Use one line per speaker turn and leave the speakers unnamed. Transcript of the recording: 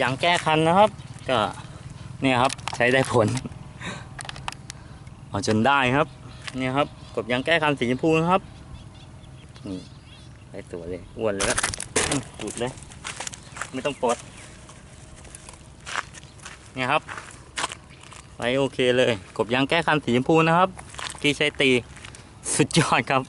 ยางแก้คันนะครับ ก็เนี่ยครับใช้ได้ผลเอาจนได้ครับเนี่ยครับกบยางแก้คันสีชมพูนะครับนี่ได้ตัวเลยอ้วนเลยละจุดเลย ไม่ต้องปลดเนี่ยครับไปโอเคเลย กบยางแก้คันสีชมพูนะครับที่ใช้ตี สุดยอดครับ